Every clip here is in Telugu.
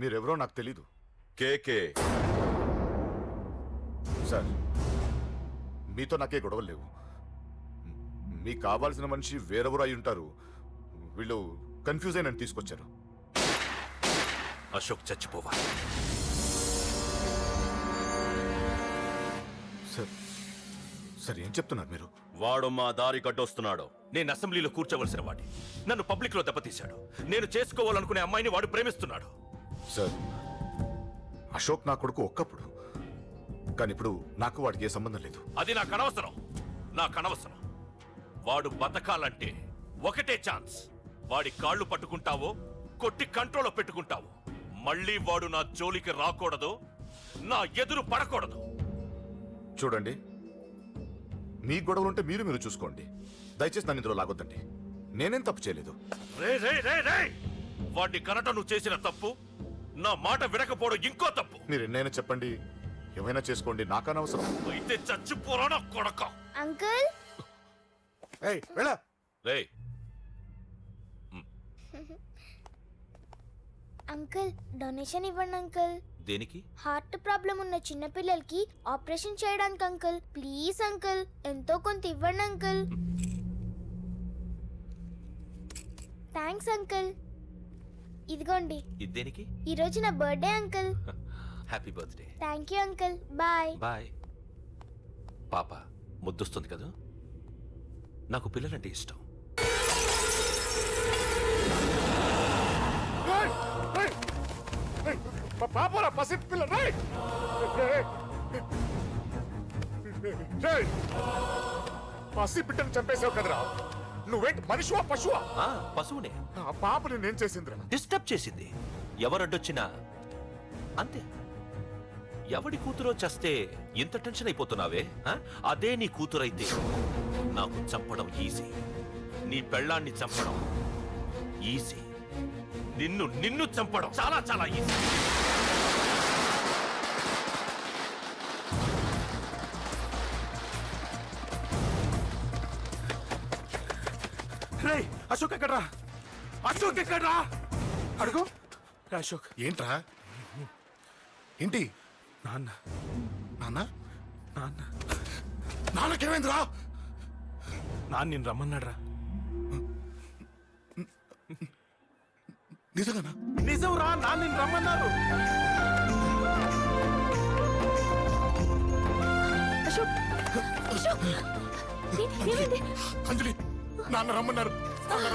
మీరెవరో నాకు తెలీదు. కేకే సార్ మీతో నాకే గొడవలు లేవు. మీకు కావాల్సిన మనిషి వేరెవరు అయి ఉంటారు. వీళ్ళు కన్ఫ్యూజ్ అయి నన్ను తీసుకొచ్చారు. అశోక్ చచ్చిపోవాలి. సార్ సార్ ఏం చెప్తున్నారు మీరు? వాడు మా దారి కట్టొస్తున్నాడు. నేను అసెంబ్లీలో కూర్చోవలసిన వాడి నన్ను పబ్లిక్లో దెబ్బతీశాడు. నేను చేసుకోవాలనుకునే అమ్మాయిని వాడు ప్రేమిస్తున్నాడు. సార్ అశోక్ నా కొడుకు ఒక్కప్పుడు. కానీ ఇప్పుడు నాకు వాడికి ఏ సంబంధం లేదు. అది నాకు అనవసరం నాకు అనవసరం వాడు బతకాలంటే ఒకటే ఛాన్స్. వాడి కాళ్ళు పట్టుకుంటావో కొట్టి కంట్రోల్లో పెట్టుకుంటావో. మళ్ళీ వాడు నా జోలికి రాకూడదు నా ఎదురు పడకూడదు. చూడండి మీ గొడవలు ఉంటే మీరు మీరు చూసుకోండి. దయచేసి నన్ను ఇందులో లాగొద్దండి. నేనేం తప్పు చేయలేదు. రే రే రే రే వాడిని కనట నువ్వు చేసిన తప్పు. నా మాట వినకపోవడం ఇంకో తప్పు. మీరు ఎన్నైనా చెప్పండి. ఏమైనా చేసుకోండి. నాకనవసరం అయితే చచ్చిపోరా నా కొడక. అంకుల్? ఏయ్ వెళ్ళ. రే అంకుల్ డొనేషన్ ఇవ్వండి అంకుల్. దేనికి? హార్ట్ ప్రాబ్లం ఉన్న చిన్న పిల్లలకి ఆపరేషన్ చేయడానికి అంకుల్. ప్లీజ్ అంకుల్ ఎంతో కొంత ఇవ్వండి అంకుల్. Thanks uncle. ఇదిగోండి. ఇది దేనికి? ఈ రోజు నా birthday uncle. Happy birthday thank you uncle. Bye bye పాప ముద్దొస్తుంది కదా? నాకు పిల్లలంటే ఇష్టం. పాపరా పసి పిల్ల రేయ్! రేయ్! రేయ్! పసి బిడ్డను చంపేసావు కదరా? నువ్వేంటి మనిషివా పశువా? ఆ పశువునే. ఆ పాపని నేను చేసిందిరా. డిస్టర్బ్ చేసింది. ఎవరడ్డొచ్చినా అంతే. ఎవడి కూతురో చస్తే ఇంత టెన్షన్ అయిపోతున్నావే ఆ? అదే నీ కూతురైతే. నాకు చంపడం ఈజీ. నీ పెళ్ళాన్ని చంపడం ఈజీ. నిన్ను నిన్ను చంపడం చాలా చాలా ఈజీ. అశోక్ ఎక్కడ్రా? అశోక్ ఎక్కడ్రా? అడుగు. రా అశోక్. ఏంట్రా? ఏంటి? నాన్న. నాన్న? నాన్న. నాన్నకేమైందిరా? నాన్న నేను రమ్మన్నాడ్రా. నిజంగానా? నిజం రా నాన్న నేను రమ్మన్నారు. అశోక్. అంజలి నాన్న రమ్మన్నారు. నాన్న.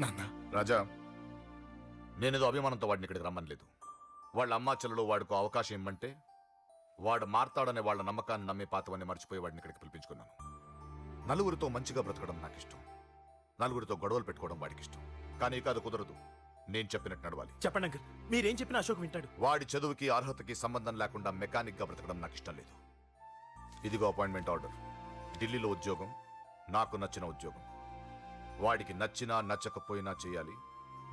నాన్న రాజా నేనేదో అభిమానంతో వాడిని ఇక్కడికి రమ్మనలేదు. వాళ్ళ అమ్మా చెల్లెలు వాడికి అవకాశం ఇమ్మంటే వాడు మారతాడనే వాళ్ళ నమ్మకాన్ని నమ్మి పాతవన్నీ మర్చిపోయి వాడిని ఇక్కడికి పిలిపించుకున్నాను. నలుగురితో మంచిగా బ్రతకడం నాకు ఇష్టం నలుగురితో గొడవలు పెట్టుకోవడం వాడికి ఇష్టం కానీ ఇక అది కుదరదు. నేను చెప్పినట్టు నడవాలి. చెప్పండి అంకుల్. మీరేం చెప్పినా అశోక్ వింటాడు. వాడి చదువుకి అర్హతకి సంబంధం లేకుండా మెకానిక్గా బ్రతకడం నాకు ఇష్టం లేదు. ఇదిగో అపాయింట్మెంట్ ఆర్డర్. ఢిల్లీలో ఉద్యోగం నాకు నచ్చిన ఉద్యోగం. వాడికి నచ్చినా నచ్చకపోయినా చేయాలి.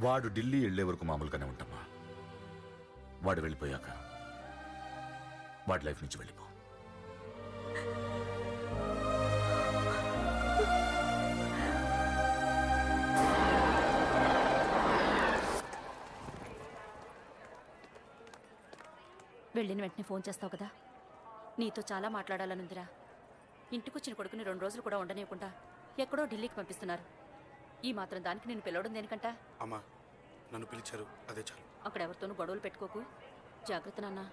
వాడు ఢిల్లీ వెళ్ళే వరకు మామూలుగానే ఉంటామా? వాడు వెళ్ళిపోయాక వాడి లైఫ్ నుంచి వెళ్ళిపో. వెళ్ళిన వెంటనే ఫోన్ చేస్తావు కదా? నీతో చాలా మాట్లాడాలనుందిరా. ఇంటికొచ్చిన కొడుకుని రెండు రోజులు కూడా ఉండనివ్వకుండా ఎక్కడో ఢిల్లీకి పంపిస్తున్నారు. ఈ మాత్రం దానికి నేను పిలవడం దేనికంట? అమ్మా నన్ను పిలిచారు. అదే చాలు. అక్కడ ఎవరితోనూ గొడవలు పెట్టుకోకు. జాగ్రత్త నాన్న.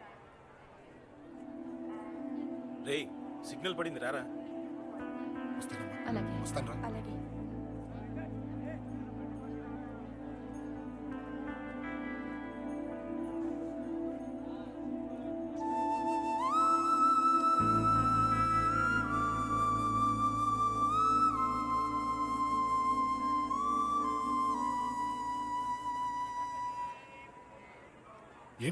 రేయ్ సిగ్నల్ పడింది రారా. అలాగే. అలాగే.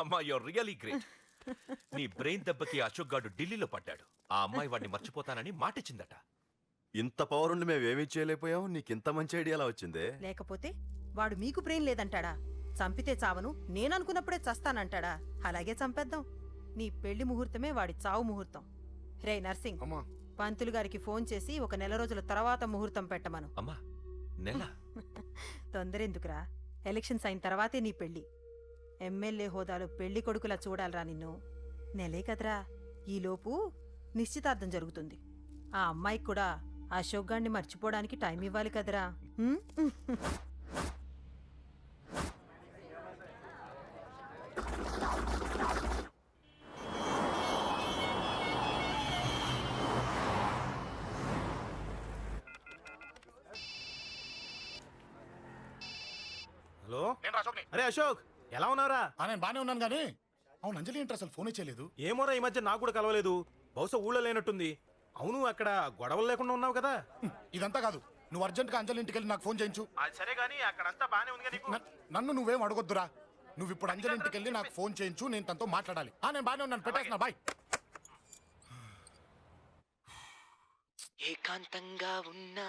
అమ్మా యువర్ రియలీ గ్రేట్ నీ బ్రెయిన్ దెబ్బకి అశోక్ గాడు ఢిల్లీలో పడ్డాడు. ఆ అమ్మాయి వాడిని మర్చిపోతానని మాటిచ్చిందట. ఇంత పవర్ ఉండి మేమేమీ చేయలేకపోయాం నీకింత మంచి ఐడియా ఎలా వచ్చిందే. లేకపోతే వాడు మీకు బ్రెయిన్ లేదంటాడా? చంపితే చావను నేననుకున్నప్పుడే చస్తానంటాడా? అలాగే చంపేద్దాం. నీ పెళ్ళి ముహూర్తమే వాడి చావు ముహూర్తం. రే నర్సింగ్ అమ్మా. పంతులు గారికి ఫోన్ చేసి ఒక నెల రోజుల తర్వాత ముహూర్తం పెట్టమను. అమ్మా నెల? తొందరెందుకురా? ఎలక్షన్స్ అయిన తర్వాతే నీ పెళ్ళి. ఎమ్మెల్యే హోదాలో పెళ్ళి కొడుకులా చూడాలరా నిన్ను. నెలే కదరా. ఈలోపు నిశ్చితార్థం జరుగుతుంది. ఆ అమ్మాయికి కూడా అశోక్ గాన్ని మర్చిపోవడానికి టైం ఇవ్వాలి కదరా? హలో. అరే అశోక్! ఎలా ఉన్నారా ఆ, నేను బానే ఉన్నాను కానీ అవును అంజలి ఏంటి అసలు ఫోనే చేయలేదు? ఏమోరా ఈ మధ్య నాకు కూడా కలవలేదు. బహుశా ఊళ్ళో లేనట్టుంది. అవును అక్కడ గొడవలు లేకుండా ఉన్నావు కదా. హ్మ్, ఇదంతా కాదు. నువ్వు అర్జెంట్గా అంజలి ఇంటికి వెళ్ళి నాకు ఫోన్ చేయించు. అది సరే గానీ అక్కడంతా బానే ఉంది నీకు? న- నన్ను నువ్వేం అడగొద్దురా? నువ్వు ఇప్పుడు అంజలి ఇంటికి వెళ్ళి నాకు ఫోన్ చేయించు నేను తనతో మాట్లాడాలి. ఆ నేను బానే ఉన్నాను. పెట్టేస్తున్నా బాయ్. ఏకాంతంగా ఉన్నా.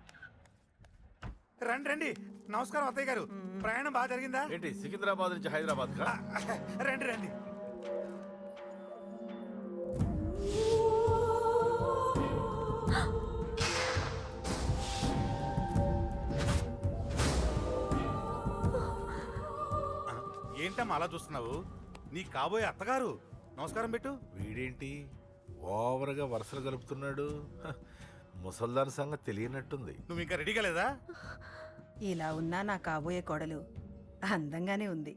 రండి రండి. నమస్కారం అత్తయ్య గారు. ప్రయాణం బాగా జరిగిందా? ఏంటి సికింద్రాబాద్ నుంచి హైదరాబాద్ కా రండి రండి. ఏంటమ్మా అలా చూస్తున్నావు? నీ కాబోయే అత్తగారు. నమస్కారం పెట్టు. వీడేంటి? ఓవర్గా వరుసలు కలుపుతున్నాడు హ, ముసల్దాన్ సంగతి తెలియనట్టుంది. నువ్వు ఇంకా రెడీగా లేదా? ఇలా ఉన్నా నా కాబోయే కోడలు అందంగానే ఉంది.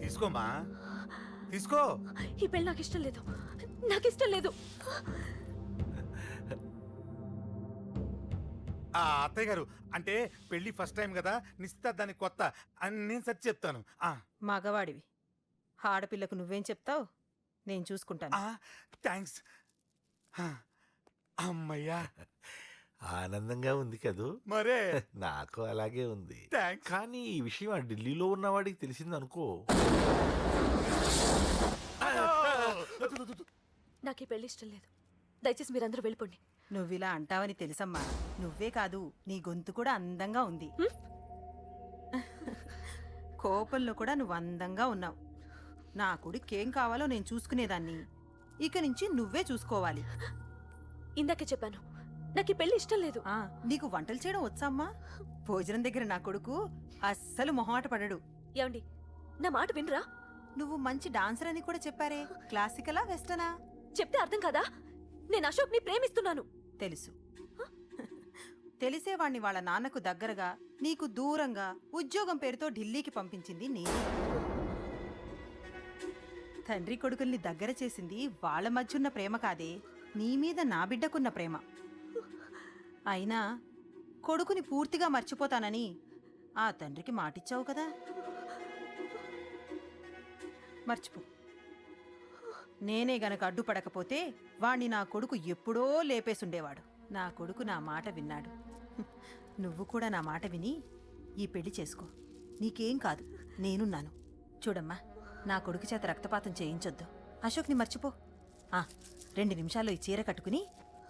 తీసుకోమ్మా తీసుకో ఈ పెళ్ళి నాకు ఇష్టం లేదు. నాకు ఇష్టం లేదు. ఆ అత్తయ్య గారు అంటే పెళ్ళి ఫస్ట్ టైం కదా నిశ్చితార్థానికి కొత్త అని నేను సరి చెప్తాను. ఆ, మగవాడివి. ఆడపిల్లకు నువ్వేం చెప్తావు? నేను చూసుకుంటాను. ఆ, థ్యాంక్స్. అమ్మయ్యా. ఆనందంగా ఉంది కదూ? మరే. నాకు అలాగే ఉంది. థ్యాంక్స్. కానీ ఈ విషయం ఆ ఢిల్లీలో ఉన్నవాడికి తెలిసింది అనుకో నాకు ఈ పెళ్ళి ఇష్టం లేదు. దయచేసి మీరందరూ వెళ్ళిపోండి. నువ్విలా అంటావని తెలుసమ్మా. నువ్వే కాదు నీ గొంతు కూడా అందంగా ఉంది. కోపంలో కూడా నువ్వు అందంగా ఉన్నావు. నా కొడుకేం కావాలో నేను చూసుకునేదాన్ని. ఇక నుంచి నువ్వే చూసుకోవాలి. ఇందాకే చెప్పాను. నాకు పెళ్ళి ఇష్టం లేదు. ఆ నీకు వంటలు చేయడం వచ్చామ్మా భోజనం దగ్గర నా కొడుకు అస్సలు మొహమాట పడడు. ఏమండి నా మాట వినరా? నువ్వు మంచి డాన్సర్ అని కూడా చెప్పారే. క్లాసికలా వెస్టనా? చెప్తే అర్థం కాదా? నేను అశోక్ని ప్రేమిస్తున్నాను. తెలుసు. తెలిసేవాణ్ణి వాళ్ళ నాన్నకు దగ్గరగా నీకు దూరంగా ఉద్యోగం పేరుతో ఢిల్లీకి పంపించింది నేనే. తండ్రి కొడుకుల్ని దగ్గర చేసింది వాళ్ళ మధ్యున్న ప్రేమ కాదే నీ మీద నా బిడ్డకున్న ప్రేమ. అయినా కొడుకుని పూర్తిగా మర్చిపోతానని ఆ తండ్రికి మాటిచ్చావు కదా. మర్చిపో. నేనే గనక అడ్డుపడకపోతే వాణ్ణి నా కొడుకు ఎప్పుడో లేపేసుండేవాడు. నా కొడుకు నా మాట విన్నాడు. నువ్వు కూడా నా మాట విని ఈ పెళ్ళి చేసుకో. నీకేం కాదు నేనున్నాను. చూడమ్మా. నా కొడుకు చేత రక్తపాతం చేయించొద్దు. అశోక్ని మర్చిపో. ఆ రెండు నిమిషాల్లో ఈ చీర కట్టుకుని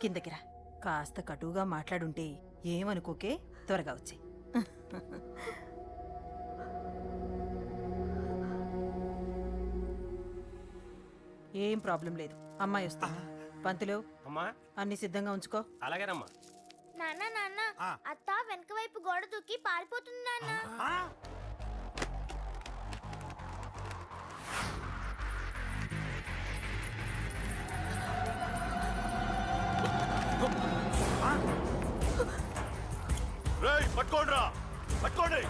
కిందకి రా. కాస్త కటువుగా మాట్లాడుంటే ఏమనుకోకే త్వరగా వచ్చే. ఏం ప్రాబ్లం లేదు. అమ్మాయి వస్తుంది పంతులు అమ్మా. అన్ని సిద్ధంగా ఉంచుకో. అలాగేనమ్మా. నాన్న నాన్న ఆ. అత్త వెనక వైపు గోడ దూకి పారిపోతుంది నాన్న. ఆ, పట్టుకోండి రా పట్టుకోండి.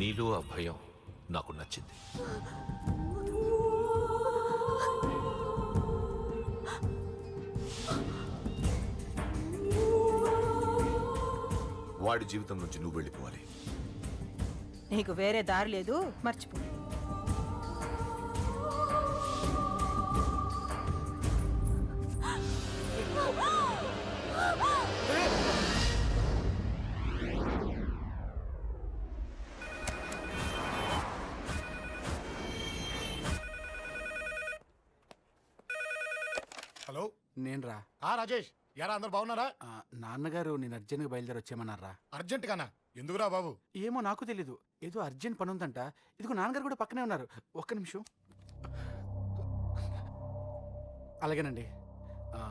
నీలో ఆ భయం నాకు నచ్చింది. వాడి జీవితం నుంచి నువ్వు వెళ్ళిపోవాలి. నీకు వేరే దారి లేదు మర్చిపో. నేను రా ఆ రాజేష్ యారా అందరు బాగున్నారా? ఆ, నాన్నగారు నేను అర్జెంట్గా బయలుదేరి వచ్చేయమన్నారా? అర్జెంట్ గానా ఎందుకురా బాబు? ఏమో నాకు తెలీదు. ఏదో అర్జెంట్ పని ఉందంట ఇదిగో నాన్నగారు కూడా పక్కనే ఉన్నారు. ఒక్క నిమిషం. అలాగేనండి. ఆ,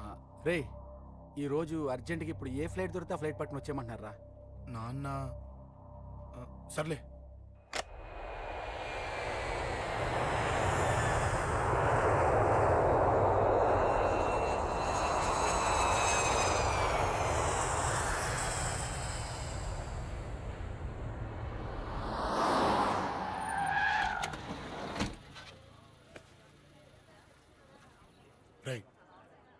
రేయ్ ఈరోజు అర్జెంట్కి ఇప్పుడు ఏ ఫ్లైట్ దొరికితే ఆ ఫ్లైట్ పట్టుకుని వచ్చేయమంటున్నారా నాన్న ఆ, సర్లే రై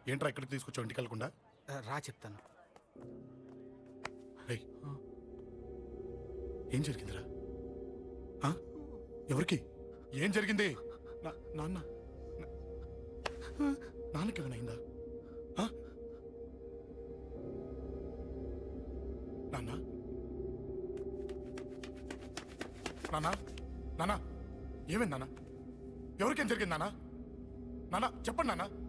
ఏంట్రా ఇక్కడికి తీసుకొచ్చావు ఇంటికి వెళ్ళకుండా? రా చెప్తాను. రేయ్ ఏం జరిగిందిరా? ఆ? ఎవరికి? ఏం జరిగింది? నా- నాన్న. నా- ఆ? నాన్నకేమైనా అయిందా? ఆ? నాన్న? నాన్న? నాన్న? ఏమైంది నాన్న? ఎవరికేం జరిగింది నాన్న? నాన్న చెప్పండి నాన్న.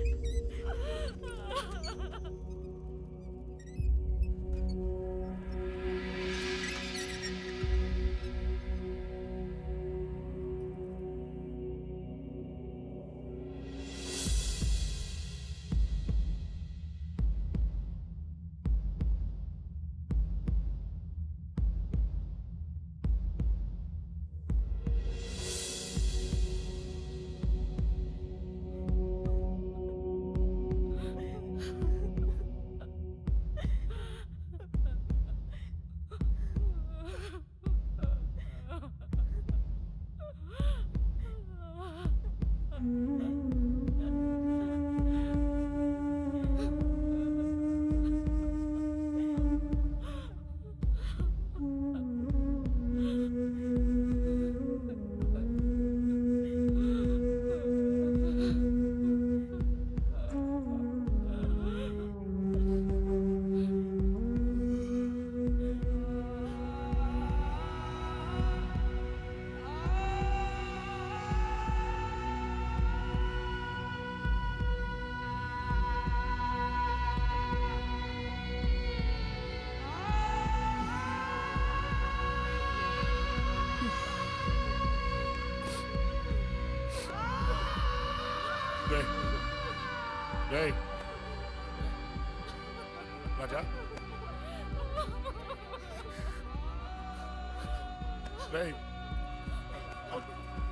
రేయ్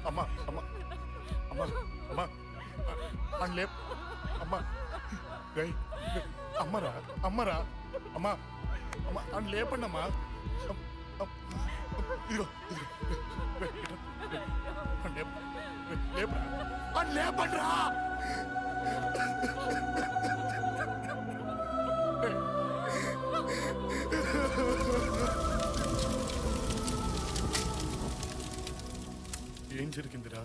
అమ్మా అమ్మా అమ్మా అమ్మా. అని లేప్. అమ్మా. రేయ్ అమ్మరా అమ్మరా. అమ్మా అమ్మా అని లేపండి అమ్మా. అమ్, అమ్, ఇదిగో ఇదిగో. రేయ్, ఇట్రా, రేయ్, అని లేప్ రేయ్, లేపరా అని లేపండి ఏం జరిగిందిరా?